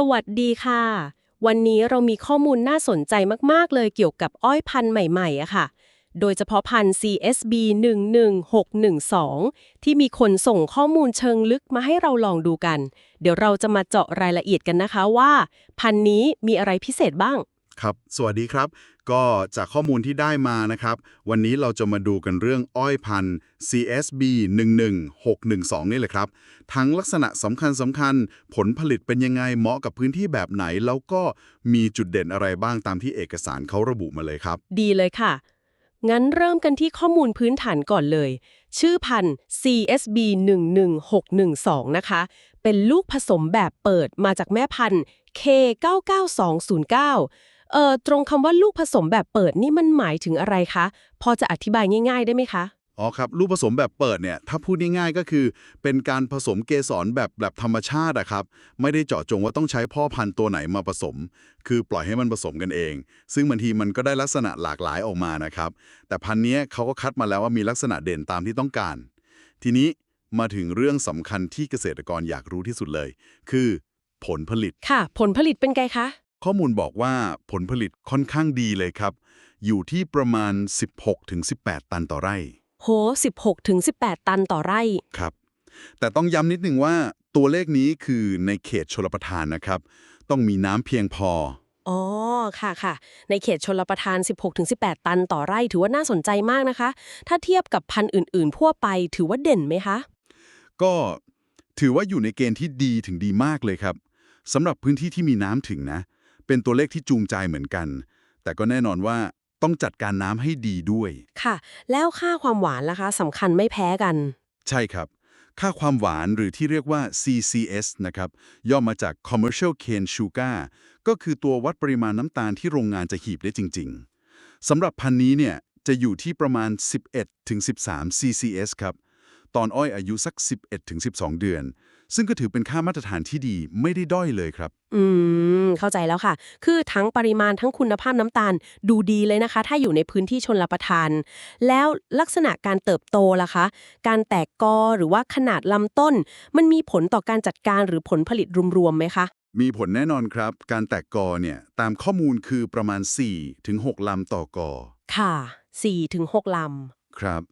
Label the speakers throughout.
Speaker 1: สวัสดีค่ะ วันนี้เรามีข้อมูลน่าสนใจมาก ๆ เลยเกี่ยวกับอ้อยพันธุ์ใหม่ๆอะค่ะ โดยเฉพาะพันธุ์ CSB 11612 ที่มีคนส่งข้อมูลเชิงลึกมาให้เราลองดูกัน เดี๋ยวเราจะมาเจาะรายละเอียดกันนะคะว่า พันธุ์นี้มีอะไรพิเศษบ้าง
Speaker 2: ครับ สวัสดีครับ ก็จากข้อมูลที่ได้มานะครับ วันนี้เราจะมาดูกันเรื่องอ้อยพันธุ์ CSB 11612 นี่แหละครับ ทั้งลักษณะสำคัญสำคัญ ผลผลิตเป็นยังไง เหมาะกับพื้นที่แบบไหน แล้วก็มีจุดเด่นอะไรบ้างตามที่เอกสารเขาระบุมาเลยครับ
Speaker 1: ดีเลยค่ะ งั้นเริ่มกันที่ข้อมูลพื้นฐานก่อนเลย ชื่อพันธุ์ CSB 11612 นะคะ เป็นลูกผสมแบบเปิดมาจากแม่พันธุ์ K 99209 เอ่อตรงคำว่าลูกผสมแบบเปิดนี่มันหมายถึงอะไรคะ พอจะอธิบายง่าย ๆ ได้ไหมคะ
Speaker 2: อ๋อครับลูกผสมแบบเปิดเนี่ยถ้าพูดง่ายๆก็คือ เป็นการผสมเกสรแบบแบบธรรมชาติอะครับ ไม่ได้เจาะจงว่าต้องใช้พ่อพันธุ์ตัวไหนมาผสม คือปล่อยให้มันผสมกันเอง ซึ่งบางทีมันก็ได้ลักษณะหลากหลายออกมานะครับ แต่พันธุ์เนี้ยเขาก็คัดมาแล้วว่ามีลักษณะเด่นตามที่ต้องการ ทีนี้มาถึงเรื่องสำคัญที่เกษตรกรอยากรู้ที่สุดเลย คือ ผลผลิต
Speaker 1: ค่ะ ผลผลิตเป็นไงคะ
Speaker 2: ข้อมูลบอกว่าผลผลิตค่อนข้างดีเลยครับ อยู่ที่ประมาณ 16-18 ตันต่อไร่
Speaker 1: โห 16ถึง18 ตันต่อไร่
Speaker 2: ครับ แต่ต้องย้ำนิดนึงว่าตัวเลขนี้คือในเขตชลประทานนะครับ ต้องมีน้ำเพียงพอ
Speaker 1: อ๋อ ค่ะค่ะ ในเขตชลประทาน 16-18 ตันต่อไร่ถือว่าน่าสนใจมากนะคะ ถ้าเทียบกับพันธุ์อื่น ๆ ทั่วไปถือว่าเด่นไหมคะ
Speaker 2: ก็ถือว่าอยู่ในเกณฑ์ที่ดีถึงดีมากเลยครับสำหรับพื้นที่ที่มีน้ำถึงนะ เป็นตัวเลขที่จูงใจเหมือนกัน แต่ก็แน่นอนว่าต้องจัดการน้ำให้ดีด้วย
Speaker 1: ค่ะ แล้วค่าความหวานล่ะคะสำคัญไม่แพ้กัน
Speaker 2: ใช่ครับ ค่าความหวานหรือที่เรียกว่า CCS นะครับ ย่อมาจาก Commercial Cane Sugar ก็คือตัววัดปริมาณน้ำตาลที่โรงงานจะหีบได้จริง ๆสำหรับพันธุ์นี้เนี่ยจะอยู่ที่ประมาณ 11-13 CCS ครับ ตอนอ้อยอายุสัก 11-12 เดือน ซึ่งก็ถือเป็นค่ามาตรฐานที่ดีไม่ได้ด้อยเลยครับ
Speaker 1: อืม เข้าใจแล้วค่ะ คือทั้งปริมาณทั้งคุณภาพน้ำตาลดูดีเลยนะคะ ถ้าอยู่ในพื้นที่ชนรับประทาน แล้วลักษณะการเติบโตล่ะคะ การแตกกอหรือว่าขนาดลำต้น มันมีผลต่อการจัดการหรือผลผลิตรวมๆไหมคะ
Speaker 2: มีผลแน่นอนครับ การแตกกอเนี่ยตามข้อมูลคือประมาณ 4-6 ลำต่อกอ
Speaker 1: ค่ะ4ถึง6ล
Speaker 2: ครับ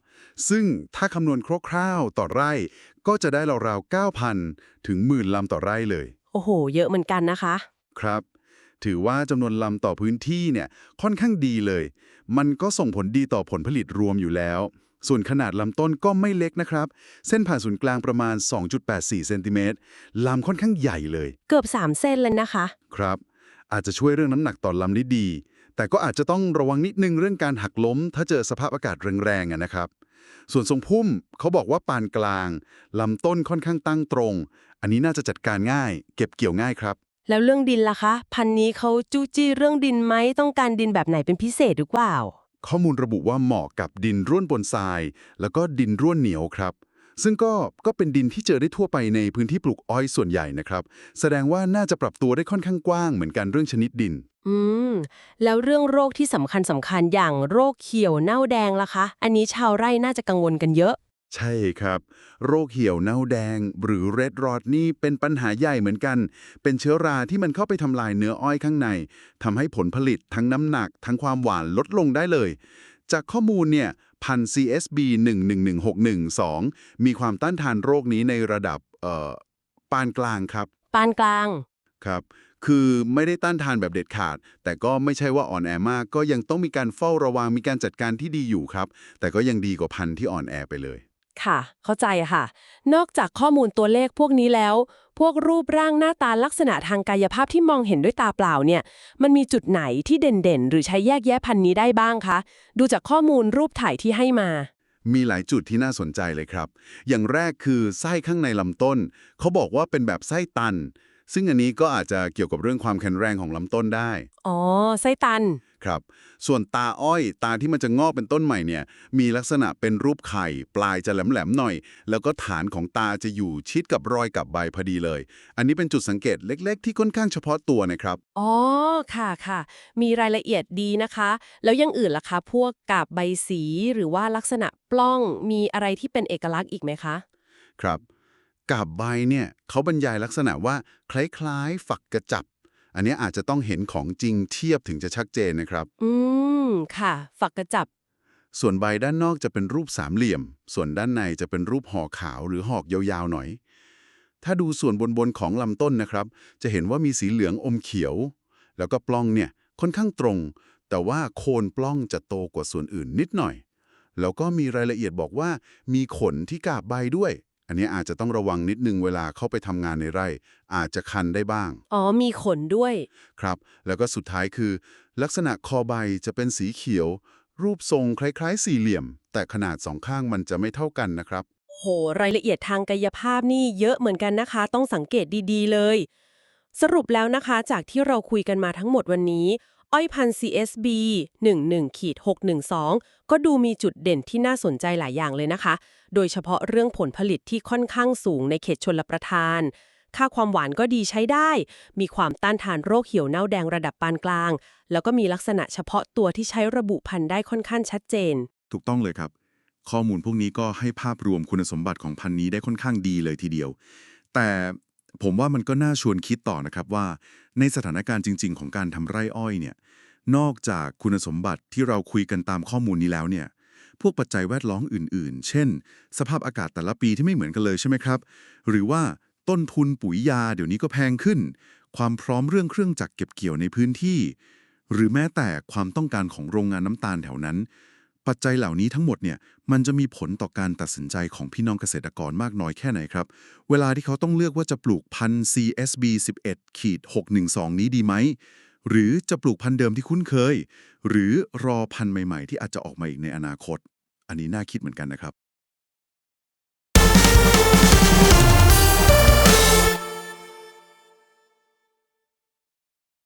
Speaker 2: ซึ่งถ้าคำนวณคร่าวๆต่อไร่ ก็จะได้ราวๆ 9,000 ถึงหมื่นลำต่อไร่เลยำ
Speaker 1: โอ้โห เยอะเหมือนกันนะคะ
Speaker 2: ครับ ถือว่าจำนวนลำต่อพื้นที่เนี่ยค่อนข้างดีเลย มันก็ส่งผลดีต่อผลผลิตรวมอยู่แล้ว ส่วนขนาดลำต้นก็ไม่เล็กนะครับ เส้นผ่านศูนย์กลางประมาณ 2.84 เซนติเมตรลำค่อนข้างใหญ่เลย
Speaker 1: เกือบ 3 เส้นเลยนะคะ
Speaker 2: ครับ อาจจะช่วยเรื่องน้ำหนักต่อลำได้ดี แต่ก็อาจจะต้องระวังนิดนึงเรื่องการหักล้ม ถ้าเจอสภาพอากาศแรงๆอะนะครับ ส่วนทรงพุ่มเขาบอกว่าปานกลางลำต้นค่อนข้างตั้งตรง อันนี้น่าจะจัดการง่าย เก็บเกี่ยวง่ายครับ
Speaker 1: แล้วเรื่องดินล่ะคะ พันธุ์นี้เขาจู้จี้เรื่องดินไหมต้องการดินแบบไหนเป็นพิเศษหรือเปล่า
Speaker 2: ข้อมูลระบุว่าเหมาะกับดินร่วนบนทราย แล้วก็ดินร่วนเหนียวครับ ซึ่งก็ก็เป็นดินที่เจอได้ทั่วไปในพื้นที่ปลูกอ้อยส่วนใหญ่นะครับ แสดงว่าน่าจะปรับตัวได้ค่อนข้างกว้างเหมือนกันเรื่องชนิดดิน
Speaker 1: อืม แล้วเรื่องโรคที่สำคัญสำคัญอย่างโรคเขียวเน่าแดงล่ะคะ อันนี้ชาวไร่น่าจะกังวลกันเยอะ
Speaker 2: ใช่ครับ โรคเหี่ยวเน่าแดง หรือเรดรอดนี่เป็นปัญหาใหญ่เหมือนกัน เป็นเชื้อราที่มันเข้าไปทำลายเนื้ออ้อยข้างในทำให้ผลผลิตทั้งน้ำหนัก ทั้งความหวานลดลงได้เลย จากข้อมูลเนี่ยพัน CSB 111612 มีความต้านทานโรคนี้ในระดับเอ่อปานกลางครับ
Speaker 1: ปานกลาง
Speaker 2: ครับ คือไม่ได้ต้านทานแบบเด็ดขาด แต่ก็ไม่ใช่ว่าอ่อนแอมาก ก็ยังต้องมีการเฝ้าระวังมีการจัดการที่ดีอยู่ครับ แต่ก็ยังดีกว่าพันธุ์ที่อ่อนแอไปเลย
Speaker 1: ค่ะ เข้าใจค่ะ นอกจากข้อมูลตัวเลขพวกนี้แล้ว พวกรูปร่างหน้าตาลักษณะทางกายภาพที่มองเห็นด้วยตาเปล่าเนี่ย มันมีจุดไหนที่เด่นๆ หรือใช้แยกแยะพันธุ์นี้ได้บ้างคะ ดูจากข้อมูลรูปถ่ายที่ให้มา
Speaker 2: มีหลายจุดที่น่าสนใจเลยครับ อย่างแรกคือไส้ข้างในลำต้น เขาบอกว่าเป็นแบบไส้ตัน ซึ่งอันนี้ก็อาจจะเกี่ยวกับเรื่องความแข็งแรงของลำต้นได้
Speaker 1: อ๋อ ไส้ตัน
Speaker 2: ครับ ส่วนตาอ้อยตาที่มันจะงอกเป็นต้นใหม่เนี่ย มีลักษณะเป็นรูปไข่ ปลายจะแหลมๆหน่อย แล้วก็ฐานของตาจะอยู่ชิดกับรอยกับใบพอดีเลย อันนี้เป็นจุดสังเกตเล็กๆ ที่ค่อนข้างเฉพาะตัวนะครับ
Speaker 1: อ๋อ ค่ะค่ะ มีรายละเอียดดีนะคะ แล้วอยังอื่นล่ะคะ พวกกาบใบสีหรือว่าลักษณะปล้อง มีอะไรที่เป็นเอกลักษณ์อีกไหมคะ
Speaker 2: ครับ กาบใบเนี่ยเขาบรรยายลักษณะว่าคล้ายๆ ฝักกระจับ อันเนี้ยอาจจะต้องเห็นของจริงเทียบถึงจะชัดเจนนะครับ
Speaker 1: อืม ค่ะ ฝักกระจับ
Speaker 2: ส่วนใบด้านนอกจะเป็นรูปสามเหลี่ยม ส่วนด้านในจะเป็นรูปห่อขาวหรือหอกยาวๆหน่อย ถ้าดูส่วนบนๆของลำต้นนะครับ จะเห็นว่ามีสีเหลืองอมเขียว แล้วก็ปล้องเนี่ยค่อนข้างตรง แต่ว่าโคนปล้องจะโตกว่าส่วนอื่นนิดหน่อย แล้วก็มีรายละเอียดบอกว่ามีขนที่กาบใบด้วย อันนี้อาจจะต้องระวังนิดนึงเวลาเข้าไปทำงานในไร่ อาจจะคันได้บ้าง
Speaker 1: อ๋อ มีขนด้วย
Speaker 2: ครับ แล้วก็สุดท้ายคือ ลักษณะคอใบจะเป็นสีเขียว รูปทรงคล้ายๆ สี่เหลี่ยม แต่ขนาดสองข้างมันจะไม่เท่ากันนะครับ
Speaker 1: โห รายละเอียดทางกายภาพนี่เยอะเหมือนกันนะคะ ต้องสังเกตดีๆเลย สรุปแล้วนะคะ จากที่เราคุยกันมาทั้งหมดวันนี้ อ้อยพันธุ์ CSB 11ขีด612 ก็ดูมีจุดเด่นที่น่าสนใจหลายอย่างเลยนะคะ โดยเฉพาะเรื่องผลผลิตที่ค่อนข้างสูงในเขตชนรับประทาน ค่าความหวานก็ดีใช้ได้ มีความต้านทานโรคเหี่ยวเน่าแดงระดับปานกลาง แล้วก็มีลักษณะเฉพาะตัวที่ใช้ระบุพันธุ์ได้ค่อนข้างชัดเจน
Speaker 3: ถูกต้องเลยครับ ข้อมูลพวกนี้ก็ให้ภาพรวมคุณสมบัติของพันธุ์นี้ได้ค่อนข้างดีเลยทีเดียว แต่ ผมว่ามันก็น่าชวนคิดต่อนะครับว่า ในสถานการณ์จริง ๆ ของการทำไร่อ้อยเนี่ยนอกจากคุณสมบัติที่เราคุยกันตามข้อมูลนี้แล้วเนี่ยพวกปัจจัยแวดล้อมอื่น ๆ เช่น สภาพอากาศแต่ละปีที่ไม่เหมือนกันเลยใช่ไหมครับ หรือว่าต้นทุนปุ๋ยยาเดี๋ยวนี้ก็แพงขึ้น ความพร้อมเรื่องเครื่องจักรเก็บเกี่ยวในพื้นที่ หรือแม้แต่ความต้องการของโรงงานน้ำตาลแถวนั้น ปัจจัยเหล่านี้ทั้งหมดเนี่ยมันจะมีผลต่อการตัดสินใจของพี่น้องเกษตรกรมากน้อยแค่ไหนครับ เวลาที่เขาต้องเลือกว่าจะปลูกพันธุ์ CSB 11ขีด612 นี้ดีไหม หรือจะปลูกพันธุ์เดิมที่คุ้นเคย หรือรอพันธุ์ใหม่ๆ ที่อาจจะออกมาอีกในอนาคต อันนี้น่าคิดเหมือนกันนะครับ